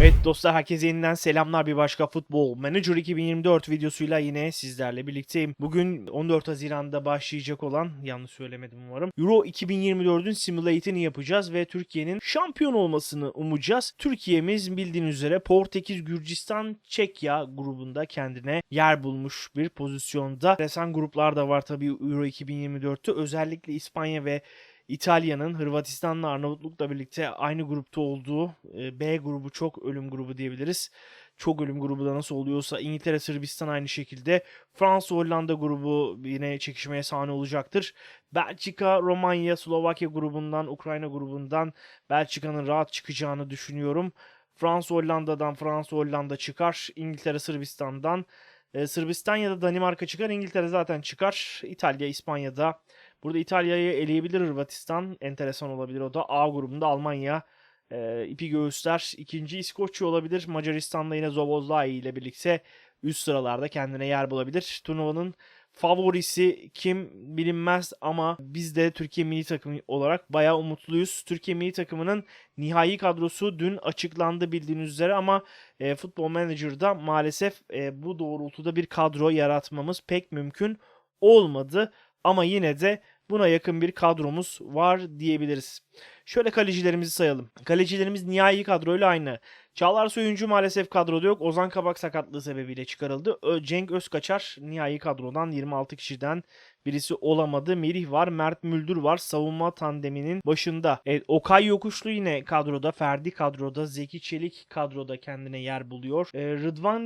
Evet dostlar herkese yeniden selamlar bir başka Futbol Manager 2024 videosuyla yine sizlerle birlikteyim. Bugün 14 Haziran'da başlayacak olan yanlış söylemedim umarım. Euro 2024'ün simulate'ini yapacağız ve Türkiye'nin şampiyon olmasını umacağız. Türkiye'miz bildiğiniz üzere Portekiz, Gürcistan, Çekya grubunda kendine yer bulmuş bir pozisyonda. Resen gruplar da var tabii Euro 2024'te özellikle İspanya ve İtalya'nın Hırvatistan'la Arnavutluk'la birlikte aynı grupta olduğu e, B grubu çok ölüm grubu diyebiliriz. Çok ölüm grubu da nasıl oluyorsa İngiltere, Sırbistan aynı şekilde. Fransa, Hollanda grubu yine çekişmeye sahne olacaktır. Belçika, Romanya, Slovakya grubundan, Ukrayna grubundan Belçika'nın rahat çıkacağını düşünüyorum. Fransa, Hollanda'dan Fransa, Hollanda çıkar. İngiltere, Sırbistan'dan e, Sırbistan ya da Danimarka çıkar. İngiltere zaten çıkar. İtalya, İspanya'da Burada İtalya'yı eleyebilir Hırvatistan. Enteresan olabilir o da. A grubunda Almanya e, ipi göğüsler. İkinci İskoçya olabilir. Macaristan'da yine Zobozlai ile birlikte üst sıralarda kendine yer bulabilir. Turnuvanın favorisi kim bilinmez ama biz de Türkiye milli takımı olarak bayağı umutluyuz. Türkiye milli takımının nihai kadrosu dün açıklandı bildiğiniz üzere ama e, Football Manager'da maalesef e, bu doğrultuda bir kadro yaratmamız pek mümkün olmadı. Ama yine de buna yakın bir kadromuz var diyebiliriz. Şöyle kalecilerimizi sayalım. Kalecilerimiz nihai kadroyla aynı. Çağlar Soyuncu maalesef kadroda yok. Ozan Kabak sakatlığı sebebiyle çıkarıldı. Cenk Özkaçar nihai kadrodan 26 kişiden birisi olamadı. Merih var, Mert Müldür var. Savunma tandeminin başında. Evet, Okay Yokuşlu yine kadroda. Ferdi kadroda. Zeki Çelik kadroda kendine yer buluyor. Ee, Rıdvan,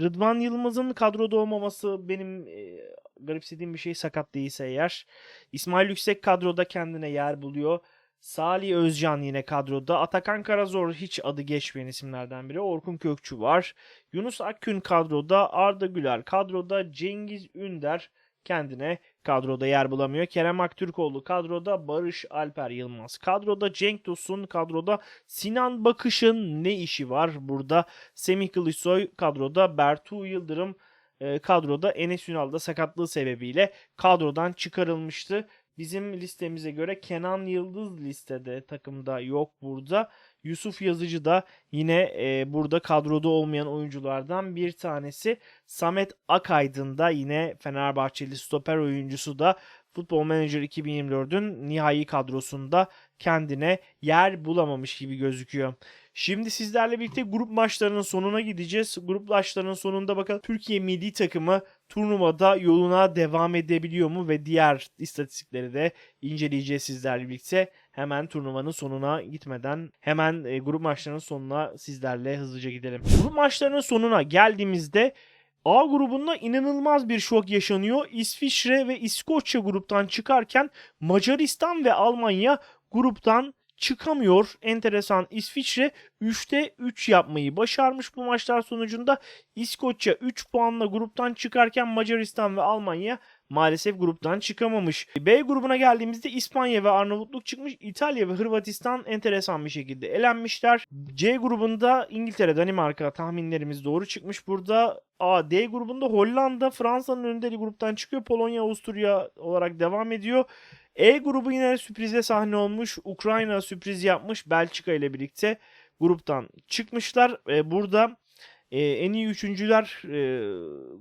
Rıdvan Yılmaz'ın kadroda olmaması benim e, garipsediğim bir şey sakat değilse eğer. İsmail Yüksek kadroda kendine yer buluyor. Salih Özcan yine kadroda. Atakan Karazor hiç adı geçmeyen isimlerden biri. Orkun Kökçü var. Yunus Akgün kadroda. Arda Güler kadroda. Cengiz Ünder kendine kadroda yer bulamıyor. Kerem Aktürkoğlu kadroda. Barış Alper Yılmaz kadroda. Cenk Tosun kadroda. Sinan Bakış'ın ne işi var burada? Semih Kılıçsoy kadroda. Bertu Yıldırım e, kadroda Enes Ünal da sakatlığı sebebiyle kadrodan çıkarılmıştı. Bizim listemize göre Kenan Yıldız listede takımda yok burada. Yusuf Yazıcı da yine e, burada kadroda olmayan oyunculardan bir tanesi. Samet Akaydın da yine Fenerbahçeli stoper oyuncusu da Futbol Manager 2024'ün nihai kadrosunda kendine yer bulamamış gibi gözüküyor. Şimdi sizlerle birlikte grup maçlarının sonuna gideceğiz. Grup maçlarının sonunda bakalım Türkiye milli takımı turnuvada yoluna devam edebiliyor mu ve diğer istatistikleri de inceleyeceğiz sizlerle birlikte. Hemen turnuvanın sonuna gitmeden hemen e, grup maçlarının sonuna sizlerle hızlıca gidelim. Grup maçlarının sonuna geldiğimizde A grubunda inanılmaz bir şok yaşanıyor. İsviçre ve İskoçya gruptan çıkarken Macaristan ve Almanya gruptan çıkamıyor. Enteresan İsviçre 3'te 3 yapmayı başarmış bu maçlar sonucunda. İskoçya 3 puanla gruptan çıkarken Macaristan ve Almanya maalesef gruptan çıkamamış. B grubuna geldiğimizde İspanya ve Arnavutluk çıkmış. İtalya ve Hırvatistan enteresan bir şekilde elenmişler. C grubunda İngiltere, Danimarka tahminlerimiz doğru çıkmış. Burada A, D grubunda Hollanda, Fransa'nın önünde gruptan çıkıyor. Polonya, Avusturya olarak devam ediyor. E grubu yine sürprize sahne olmuş. Ukrayna sürpriz yapmış Belçika ile birlikte gruptan çıkmışlar. E, burada e, en iyi üçüncüler e,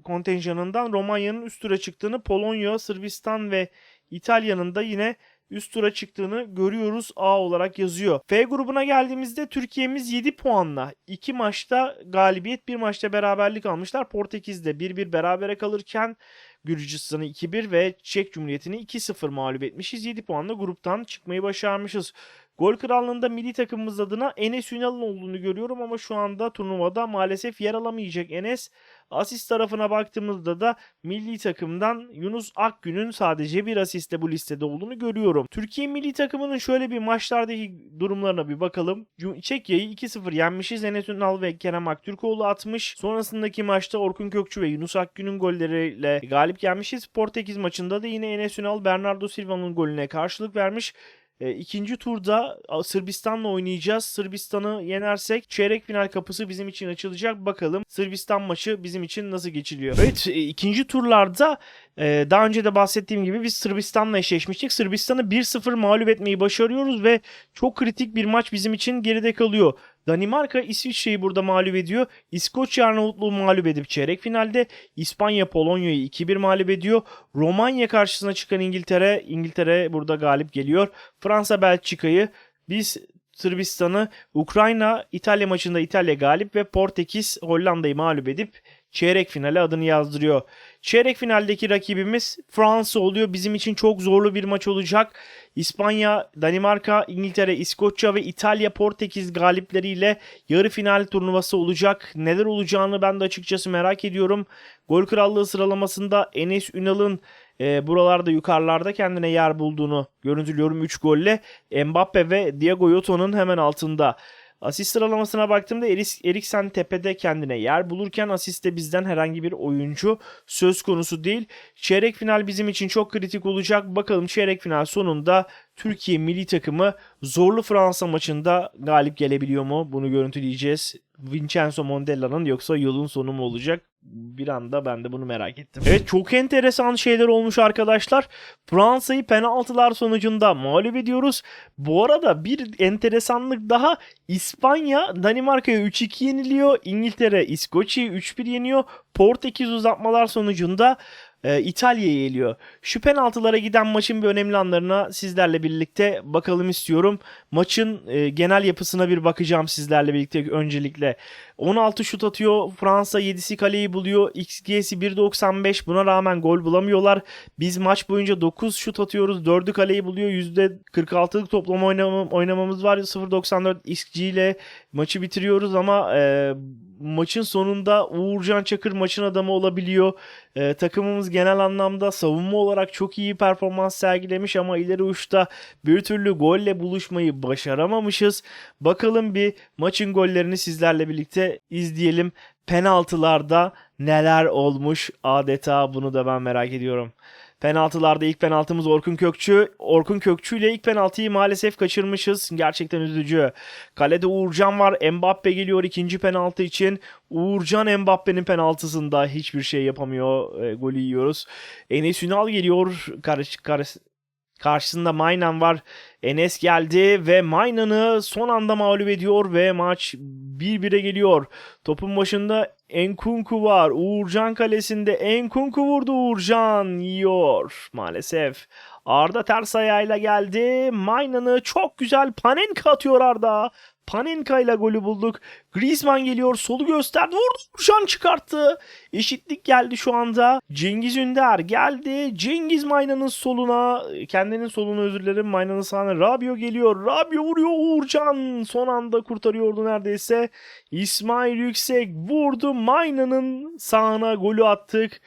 kontenjanından Romanya'nın üst tura çıktığını, Polonya, Sırbistan ve İtalya'nın da yine üst tura çıktığını görüyoruz. A olarak yazıyor. F grubuna geldiğimizde Türkiye'miz 7 puanla 2 maçta galibiyet, bir maçta beraberlik almışlar. Portekiz'de 1-1 berabere kalırken Gürcistan'ı 2-1 ve Çek Cumhuriyeti'ni 2-0 mağlup etmişiz. 7 puanla gruptan çıkmayı başarmışız. Gol krallığında milli takımımız adına Enes Ünal'ın olduğunu görüyorum ama şu anda turnuvada maalesef yer alamayacak Enes. Asist tarafına baktığımızda da milli takımdan Yunus Akgün'ün sadece bir asiste bu listede olduğunu görüyorum. Türkiye milli takımının şöyle bir maçlardaki durumlarına bir bakalım. Çekya'yı 2-0 yenmişiz. Enes Ünal ve Kerem Aktürkoğlu atmış. Sonrasındaki maçta Orkun Kökçü ve Yunus Akgün'ün golleriyle galip gelmişiz. Portekiz maçında da yine Enes Ünal Bernardo Silva'nın golüne karşılık vermiş. E, ikinci turda Sırbistan'la oynayacağız. Sırbistan'ı yenersek çeyrek final kapısı bizim için açılacak. Bakalım Sırbistan maçı bizim için nasıl geçiliyor. Evet e, ikinci turlarda e, daha önce de bahsettiğim gibi biz Sırbistan'la eşleşmiştik. Sırbistan'ı 1-0 mağlup etmeyi başarıyoruz ve çok kritik bir maç bizim için geride kalıyor. Danimarka İsviçre'yi burada mağlup ediyor. İskoçya Arnavutluğu mağlup edip çeyrek finalde İspanya Polonya'yı 2-1 mağlup ediyor. Romanya karşısına çıkan İngiltere, İngiltere burada galip geliyor. Fransa Belçika'yı biz Sırbistan'ı Ukrayna İtalya maçında İtalya galip ve Portekiz Hollanda'yı mağlup edip çeyrek finale adını yazdırıyor. Çeyrek finaldeki rakibimiz Fransa oluyor. Bizim için çok zorlu bir maç olacak. İspanya, Danimarka, İngiltere, İskoçya ve İtalya Portekiz galipleriyle yarı final turnuvası olacak. Neler olacağını ben de açıkçası merak ediyorum. Gol krallığı sıralamasında Enes Ünal'ın e, buralarda yukarılarda kendine yer bulduğunu görüntülüyorum 3 golle. Mbappe ve Diego Yoto'nun hemen altında. Asist sıralamasına baktığımda Eriksen tepede kendine yer bulurken asiste bizden herhangi bir oyuncu söz konusu değil. Çeyrek final bizim için çok kritik olacak. Bakalım çeyrek final sonunda Türkiye milli takımı zorlu Fransa maçında galip gelebiliyor mu? Bunu görüntüleyeceğiz. Vincenzo Mondella'nın yoksa yolun sonu mu olacak? Bir anda ben de bunu merak ettim. Evet çok enteresan şeyler olmuş arkadaşlar. Fransa'yı penaltılar sonucunda mağlup ediyoruz. Bu arada bir enteresanlık daha İspanya Danimarka'ya 3-2 yeniliyor. İngiltere İskoçya'yı 3-1 yeniyor. Portekiz uzatmalar sonucunda e, İtalya'yı eliyor. Şu penaltılara giden maçın bir önemli anlarına sizlerle birlikte bakalım istiyorum. Maçın e, genel yapısına bir bakacağım sizlerle birlikte öncelikle. 16 şut atıyor. Fransa 7'si kaleyi buluyor. XG'si 1.95. Buna rağmen gol bulamıyorlar. Biz maç boyunca 9 şut atıyoruz. 4'ü kaleyi buluyor. %46'lık toplam oynamam, oynamamız var. 0.94 XG ile maçı bitiriyoruz ama e, maçın sonunda Uğurcan Çakır maçın adamı olabiliyor. E, takımımız genel anlamda savunma olarak çok iyi performans sergilemiş ama ileri uçta bir türlü golle buluşmayı başaramamışız. Bakalım bir maçın gollerini sizlerle birlikte izleyelim. Penaltılarda neler olmuş adeta bunu da ben merak ediyorum. Penaltılarda ilk penaltımız Orkun Kökçü. Orkun Kökçü ile ilk penaltıyı maalesef kaçırmışız. Gerçekten üzücü. Kalede Uğurcan var. Mbappe geliyor ikinci penaltı için. Uğurcan Mbappe'nin penaltısında hiçbir şey yapamıyor. E, golü yiyoruz. Enes Ünal geliyor. Karış, karış, karşısında Maynan var. Enes geldi ve Maynan'ı son anda mağlup ediyor ve maç 1-1'e geliyor. Topun başında Enkunku var. Uğurcan kalesinde Enkunku vurdu. Uğurcan yiyor maalesef. Arda ters ayağıyla geldi. Maynan'ı çok güzel Panenka atıyor Arda. Panenka ile golü bulduk. Griezmann geliyor. Solu gösterdi. Vurdu. Uğurcan çıkarttı. Eşitlik geldi şu anda. Cengiz Ünder geldi. Cengiz Maynan'ın soluna. Kendinin soluna özür dilerim. Maynan'ın sağına Rabio geliyor. Rabio vuruyor. Uğurcan son anda kurtarıyordu neredeyse. İsmail Yüksek vurdu. Maynan'ın sağına golü attık.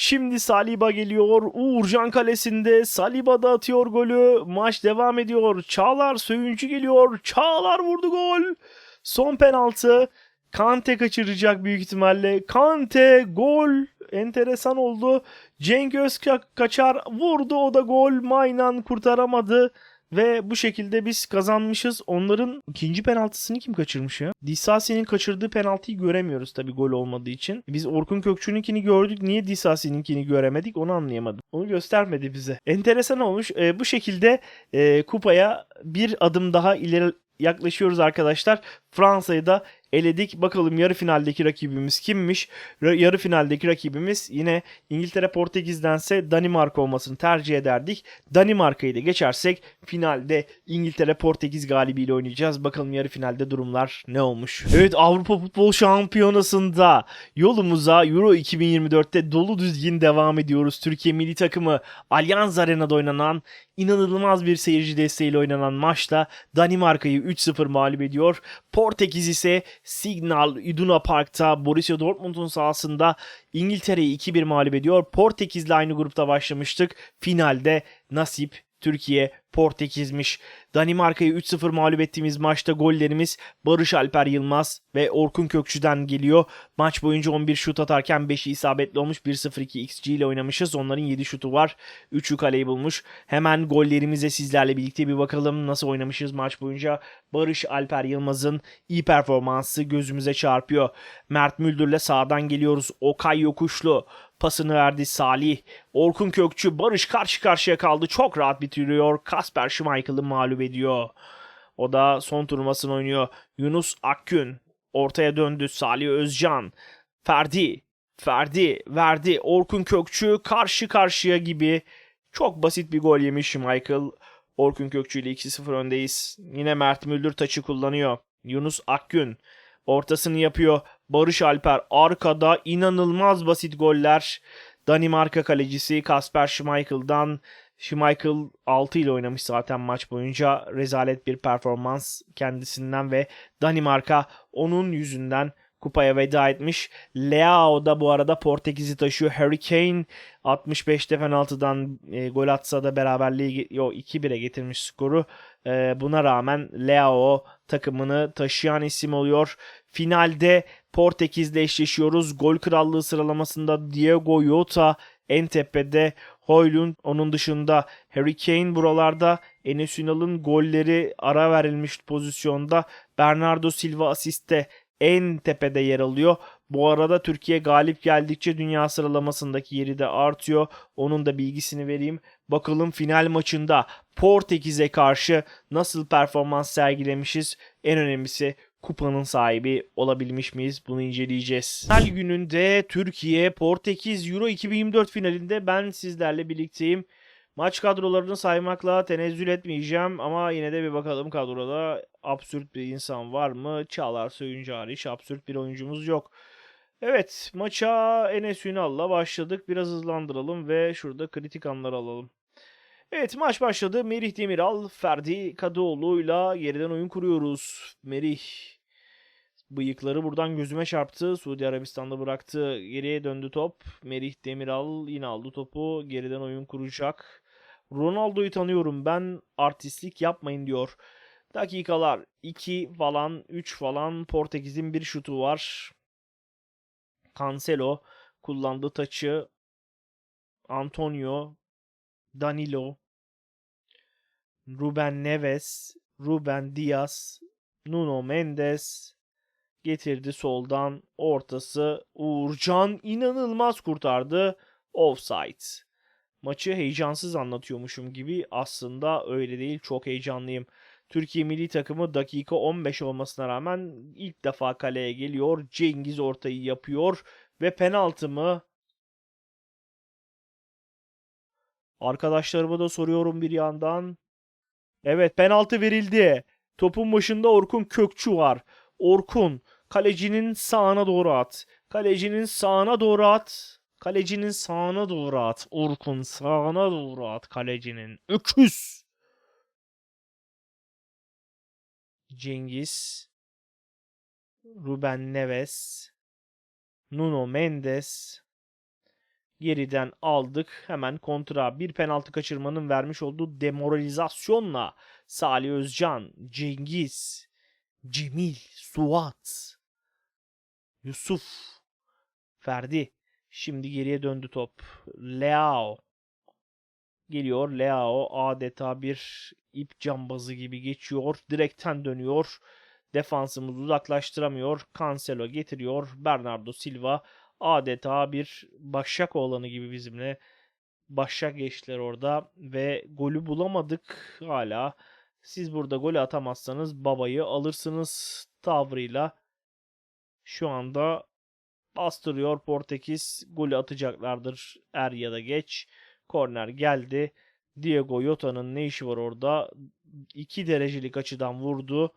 Şimdi Saliba geliyor. Uğurcan kalesinde. Saliba da atıyor golü. Maç devam ediyor. Çağlar Söyüncü geliyor. Çağlar vurdu gol. Son penaltı. Kante kaçıracak büyük ihtimalle. Kante gol. Enteresan oldu. Cenk Özkak kaçar. Vurdu o da gol. Maynan kurtaramadı. Ve bu şekilde biz kazanmışız. Onların ikinci penaltısını kim kaçırmış ya? Disasi'nin kaçırdığı penaltıyı göremiyoruz tabii gol olmadığı için. Biz Orkun Kökçü'nünkini gördük. Niye Disasi'ninkini göremedik onu anlayamadım. Onu göstermedi bize. Enteresan olmuş. E, bu şekilde e, kupaya bir adım daha ileri yaklaşıyoruz arkadaşlar. Fransa'yı da eledik. Bakalım yarı finaldeki rakibimiz kimmiş? Yarı finaldeki rakibimiz yine İngiltere Portekiz'dense Danimarka olmasını tercih ederdik. Danimarka'yı da geçersek finalde İngiltere Portekiz galibiyle oynayacağız. Bakalım yarı finalde durumlar ne olmuş? Evet Avrupa Futbol Şampiyonası'nda yolumuza Euro 2024'te dolu düzgün devam ediyoruz. Türkiye milli takımı Allianz Arena'da oynanan inanılmaz bir seyirci desteğiyle oynanan maçta Danimarka'yı 3-0 mağlup ediyor. Portekiz ise Signal Iduna Park'ta Borussia Dortmund'un sahasında İngiltere'yi 2-1 mağlup ediyor. Portekiz'le aynı grupta başlamıştık. Finalde nasip Türkiye Portekiz'miş. Danimarka'yı 3-0 mağlup ettiğimiz maçta gollerimiz Barış Alper Yılmaz ve Orkun Kökçü'den geliyor. Maç boyunca 11 şut atarken 5'i isabetli olmuş. 1-0-2 XG ile oynamışız. Onların 7 şutu var. 3'ü kaleyi bulmuş. Hemen gollerimize sizlerle birlikte bir bakalım nasıl oynamışız maç boyunca. Barış Alper Yılmaz'ın iyi performansı gözümüze çarpıyor. Mert Müldür'le sağdan geliyoruz. Okay Yokuşlu pasını verdi Salih. Orkun Kökçü Barış karşı karşıya kaldı. Çok rahat bitiriyor. Kasper Schmeichel'ı mağlup ediyor. O da son turnuvasını oynuyor. Yunus Akgün ortaya döndü. Salih Özcan, Ferdi, Ferdi verdi. Orkun Kökçü karşı karşıya gibi çok basit bir gol yemiş Michael. Orkun Kökçü ile 2-0 öndeyiz. Yine Mert Müldür taçı kullanıyor. Yunus Akgün ortasını yapıyor. Barış Alper arkada inanılmaz basit goller. Danimarka kalecisi Kasper Schmeichel'dan Schmeichel 6 ile oynamış zaten maç boyunca. Rezalet bir performans kendisinden ve Danimarka onun yüzünden kupaya veda etmiş. Leao da bu arada Portekiz'i taşıyor. Harry Kane 65'te penaltıdan e, gol atsa da beraberliği yo 2-1'e getirmiş skoru. E, buna rağmen Leao takımını taşıyan isim oluyor. Finalde Portekiz'le eşleşiyoruz. Gol krallığı sıralamasında Diego Jota en tepede. Hoylund onun dışında Harry Kane buralarda. Enes Ünal'ın golleri ara verilmiş pozisyonda. Bernardo Silva asiste en tepede yer alıyor. Bu arada Türkiye galip geldikçe dünya sıralamasındaki yeri de artıyor. Onun da bilgisini vereyim. Bakalım final maçında Portekiz'e karşı nasıl performans sergilemişiz. En önemlisi kupanın sahibi olabilmiş miyiz? Bunu inceleyeceğiz. Final gününde Türkiye Portekiz Euro 2024 finalinde ben sizlerle birlikteyim. Maç kadrolarını saymakla tenezzül etmeyeceğim ama yine de bir bakalım kadroda absürt bir insan var mı? Çağlar Söyüncü hariç absürt bir oyuncumuz yok. Evet maça Enes Ünal'la başladık. Biraz hızlandıralım ve şurada kritik anları alalım. Evet maç başladı. Merih Demiral, Ferdi Kadıoğlu'yla yeniden oyun kuruyoruz. Merih bıyıkları buradan gözüme çarptı. Suudi Arabistan'da bıraktı. Geriye döndü top. Merih Demiral yine aldı topu. Geriden oyun kuracak. Ronaldo'yu tanıyorum ben artistlik yapmayın diyor. Dakikalar 2 falan 3 falan Portekiz'in bir şutu var. Cancelo kullandı taçı. Antonio, Danilo, Ruben Neves, Ruben Diaz, Nuno Mendes getirdi soldan ortası. Uğurcan inanılmaz kurtardı. Offside. Maçı heyecansız anlatıyormuşum gibi aslında öyle değil. Çok heyecanlıyım. Türkiye milli takımı dakika 15 olmasına rağmen ilk defa kaleye geliyor. Cengiz ortayı yapıyor ve penaltı mı? Arkadaşlarıma da soruyorum bir yandan. Evet penaltı verildi. Topun başında Orkun Kökçü var. Orkun kalecinin sağına doğru at. Kalecinin sağına doğru at. Kalecinin sağına doğru at. Orkun sağına doğru at kalecinin. Öküz. Cengiz. Ruben Neves. Nuno Mendes. Geriden aldık. Hemen kontra bir penaltı kaçırmanın vermiş olduğu demoralizasyonla Salih Özcan, Cengiz, Cemil, Suat, Yusuf, Ferdi. Şimdi geriye döndü top. Leao. Geliyor Leao adeta bir ip cambazı gibi geçiyor. Direkten dönüyor. Defansımız uzaklaştıramıyor. Cancelo getiriyor. Bernardo Silva adeta bir başak oğlanı gibi bizimle başak geçtiler orada ve golü bulamadık hala. Siz burada golü atamazsanız babayı alırsınız tavrıyla şu anda bastırıyor Portekiz. Golü atacaklardır er ya da geç. Korner geldi. Diego Jota'nın ne işi var orada? 2 derecelik açıdan vurdu.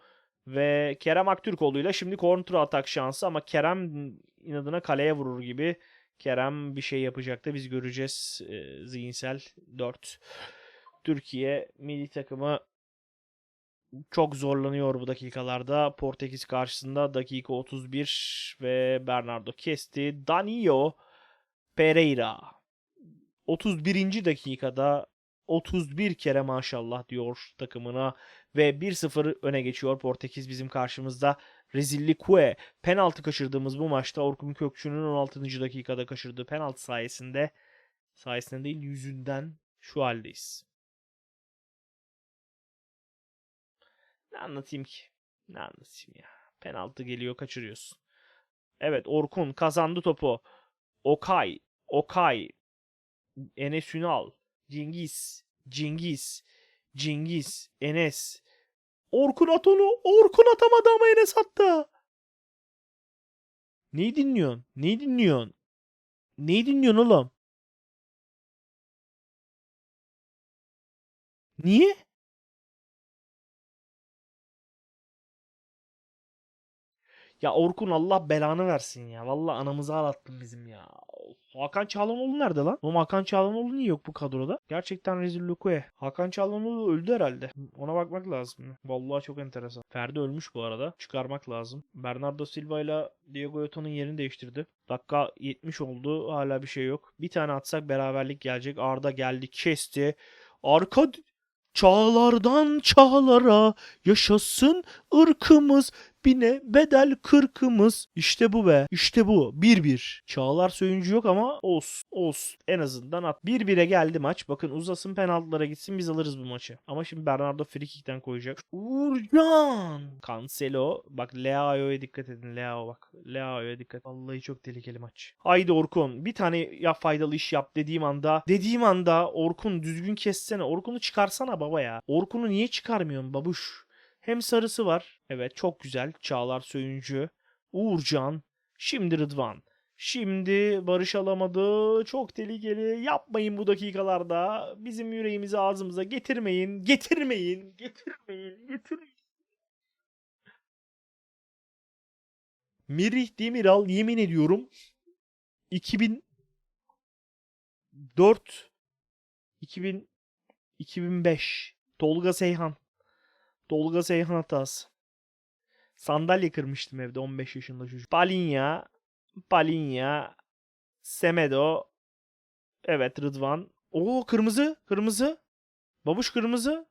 Ve Kerem Aktürkoğlu'yla şimdi kontra atak şansı ama Kerem inadına kaleye vurur gibi. Kerem bir şey yapacak da biz göreceğiz. E, zihinsel 4. Türkiye milli takımı çok zorlanıyor bu dakikalarda. Portekiz karşısında dakika 31 ve Bernardo kesti. Danilo Pereira 31. dakikada 31 kere maşallah diyor takımına ve 1-0 öne geçiyor Portekiz bizim karşımızda. Rezillikue penaltı kaçırdığımız bu maçta Orkun Kökçü'nün 16. dakikada kaçırdığı penaltı sayesinde sayesinde değil yüzünden şu haldeyiz. Ne anlatayım ki? Ne anlatayım ya? Penaltı geliyor kaçırıyorsun. Evet Orkun kazandı topu. Okay, Okay, Enes Ünal, Cengiz, Cengiz, Cengiz, Enes, Orkun at. Orkun atamadı ama Enes attı. Neyi dinliyorsun? Neyi dinliyorsun? Neyi dinliyorsun oğlum? Niye? Ya Orkun Allah belanı versin ya. Vallahi anamızı ağlattın bizim ya. Hakan Çağlanoğlu nerede lan? Oğlum Hakan Çağlanoğlu niye yok bu kadroda? Gerçekten rezil Lukue. Hakan Çağlanoğlu öldü herhalde. Ona bakmak lazım. Vallahi çok enteresan. Ferdi ölmüş bu arada. Çıkarmak lazım. Bernardo Silva ile Diego Yota'nın yerini değiştirdi. Dakika 70 oldu. Hala bir şey yok. Bir tane atsak beraberlik gelecek. Arda geldi kesti. Arka Çağlardan çağlara yaşasın ırkımız bine bedel kırkımız. İşte bu be. İşte bu. 1-1. Çağlar söyüncü yok ama olsun. Olsun. En azından at. 1-1'e geldi maç. Bakın uzasın penaltılara gitsin biz alırız bu maçı. Ama şimdi Bernardo frikikten koyacak. Uğurcan. Cancelo. Bak Leao'ya dikkat edin. Leao bak. Leao'ya dikkat. Vallahi çok tehlikeli maç. Haydi Orkun. Bir tane ya faydalı iş yap dediğim anda. Dediğim anda Orkun düzgün kessene. Orkun'u çıkarsana baba ya. Orkun'u niye çıkarmıyorsun babuş? Hem sarısı var. Evet çok güzel. Çağlar Söyüncü. Uğurcan. Şimdi Rıdvan. Şimdi Barış alamadı. Çok tehlikeli. Yapmayın bu dakikalarda. Bizim yüreğimizi ağzımıza getirmeyin. Getirmeyin. Getirmeyin. Getirmeyin. Merih Demiral yemin ediyorum 2004 2000 2005 Tolga Seyhan Tolga Seyhan hatası. Sandalye kırmıştım evde 15 yaşında çocuk. Palinya, Palinya, Semedo. Evet Rıdvan. Oo kırmızı, kırmızı. Babuş kırmızı.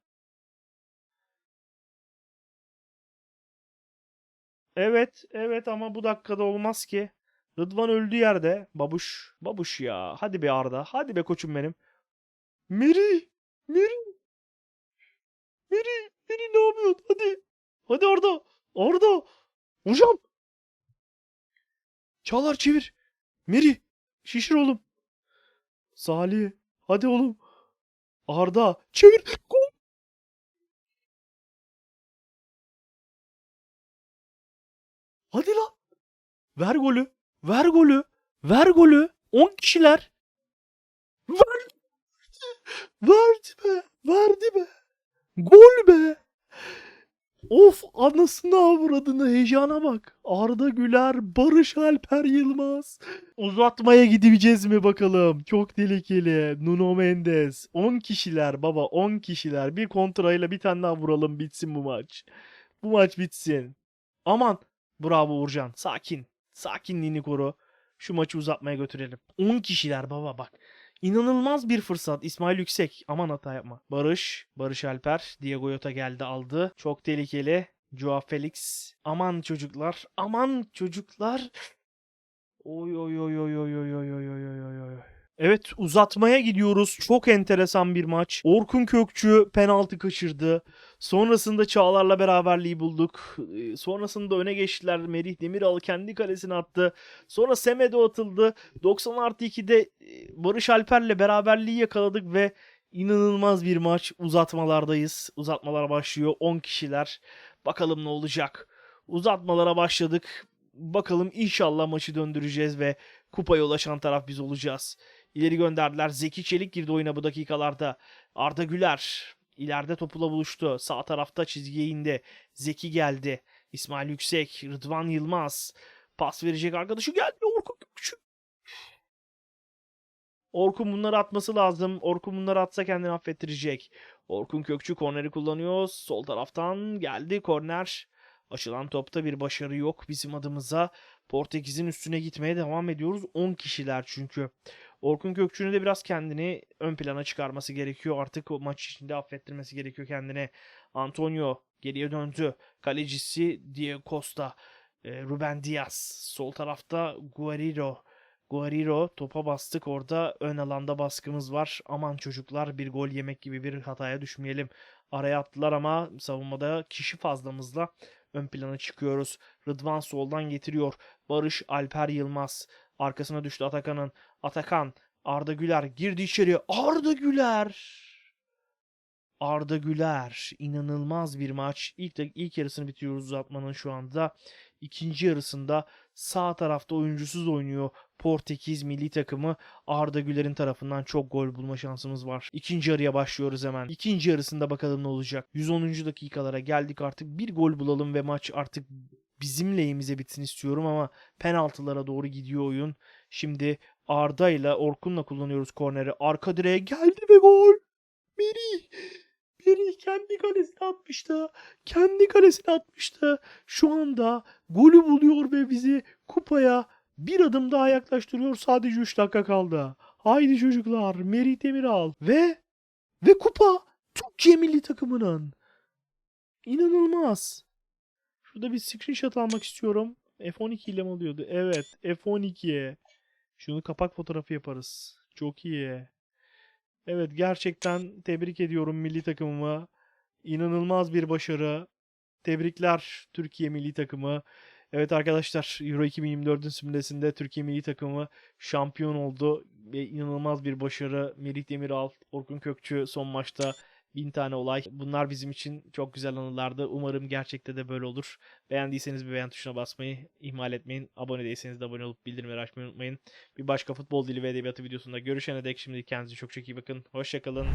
Evet, evet ama bu dakikada olmaz ki. Rıdvan öldü yerde. Babuş, babuş ya. Hadi be Arda. Hadi be koçum benim. Meri, Meri. Meri, Meri ne yapıyorsun? Hadi. Hadi Arda. Arda. Hocam. Çağlar çevir. Meri. Şişir oğlum. Salih. Hadi oğlum. Arda. Çevir. Gol. Hadi lan. Ver golü. Ver golü. Ver golü. 10 kişiler. Verdi. Verdi be. Verdi be. Gol be. Of anasını avradını heyecana bak. Arda Güler, Barış Alper Yılmaz. Uzatmaya gideceğiz mi bakalım? Çok tehlikeli. Nuno Mendes. 10 kişiler baba 10 kişiler. Bir kontrayla bir tane daha vuralım bitsin bu maç. Bu maç bitsin. Aman. Bravo Uğurcan. Sakin. Sakinliğini koru. Şu maçı uzatmaya götürelim. 10 kişiler baba bak. İnanılmaz bir fırsat. İsmail Yüksek. Aman hata yapma. Barış. Barış Alper. Diego Yota geldi aldı. Çok tehlikeli. Joao Felix. Aman çocuklar. Aman çocuklar. Oy oy oy oy oy oy oy oy oy oy. Evet uzatmaya gidiyoruz. Çok enteresan bir maç. Orkun Kökçü penaltı kaçırdı. Sonrasında Çağlar'la beraberliği bulduk. Ee, Sonrasında öne geçtiler. Merih Demiral kendi kalesine attı. Sonra Semedo atıldı. 90 artı 2'de e, Barış Alper'le beraberliği yakaladık ve inanılmaz bir maç. Uzatmalardayız. Uzatmalar başlıyor. 10 kişiler. Bakalım ne olacak. Uzatmalara başladık. Bakalım inşallah maçı döndüreceğiz ve kupaya ulaşan taraf biz olacağız. İleri gönderdiler. Zeki Çelik girdi oyuna bu dakikalarda. Arda Güler ileride topula buluştu. Sağ tarafta çizgiye indi. Zeki geldi. İsmail Yüksek, Rıdvan Yılmaz. Pas verecek arkadaşı geldi. Orkun Kökçü. Orkun bunları atması lazım. Orkun bunları atsa kendini affettirecek. Orkun Kökçü korneri kullanıyor. Sol taraftan geldi korner. Açılan topta bir başarı yok bizim adımıza. Portekiz'in üstüne gitmeye devam ediyoruz. 10 kişiler çünkü. Orkun Kökçü'nün de biraz kendini ön plana çıkarması gerekiyor. Artık o maç içinde affettirmesi gerekiyor kendine. Antonio geriye döndü. Kalecisi Diego Costa. E, Ruben Diaz. Sol tarafta Guerrero. Guerrero topa bastık orada ön alanda baskımız var. Aman çocuklar bir gol yemek gibi bir hataya düşmeyelim. Araya attılar ama savunmada kişi fazlamızla ön plana çıkıyoruz. Rıdvan soldan getiriyor. Barış Alper Yılmaz. Arkasına düştü Atakan'ın. Atakan Arda Güler girdi içeriye. Arda Güler. Arda Güler inanılmaz bir maç. İlk ilk yarısını bitiriyoruz uzatmanın şu anda. İkinci yarısında sağ tarafta oyuncusuz oynuyor Portekiz milli takımı. Arda Güler'in tarafından çok gol bulma şansımız var. İkinci yarıya başlıyoruz hemen. İkinci yarısında bakalım ne olacak. 110. dakikalara geldik artık. Bir gol bulalım ve maç artık bizim lehimize bitsin istiyorum ama penaltılara doğru gidiyor oyun. Şimdi Arda ile Orkun'la kullanıyoruz korneri. Arka direğe geldi ve gol. Meri. Meri kendi kalesine atmıştı. Kendi kalesine atmıştı. Şu anda golü buluyor ve bizi kupaya bir adım daha yaklaştırıyor. Sadece 3 dakika kaldı. Haydi çocuklar. Meri Demiral ve ve kupa Türkiye milli takımının. İnanılmaz. Şurada bir screenshot almak istiyorum. F12 ile mi oluyordu? Evet. F12. Şunu kapak fotoğrafı yaparız. Çok iyi. Evet gerçekten tebrik ediyorum milli takımımı. İnanılmaz bir başarı. Tebrikler Türkiye milli takımı. Evet arkadaşlar Euro 2024'ün simülesinde Türkiye milli takımı şampiyon oldu. Ve inanılmaz bir başarı. Merih Demiral, Orkun Kökçü son maçta bin tane olay. Bunlar bizim için çok güzel anılardı. Umarım gerçekte de böyle olur. Beğendiyseniz bir beğen tuşuna basmayı ihmal etmeyin. Abone değilseniz de abone olup bildirimleri açmayı unutmayın. Bir başka futbol dili ve edebiyatı videosunda görüşene dek şimdi kendinize çok çok iyi bakın. Hoşçakalın.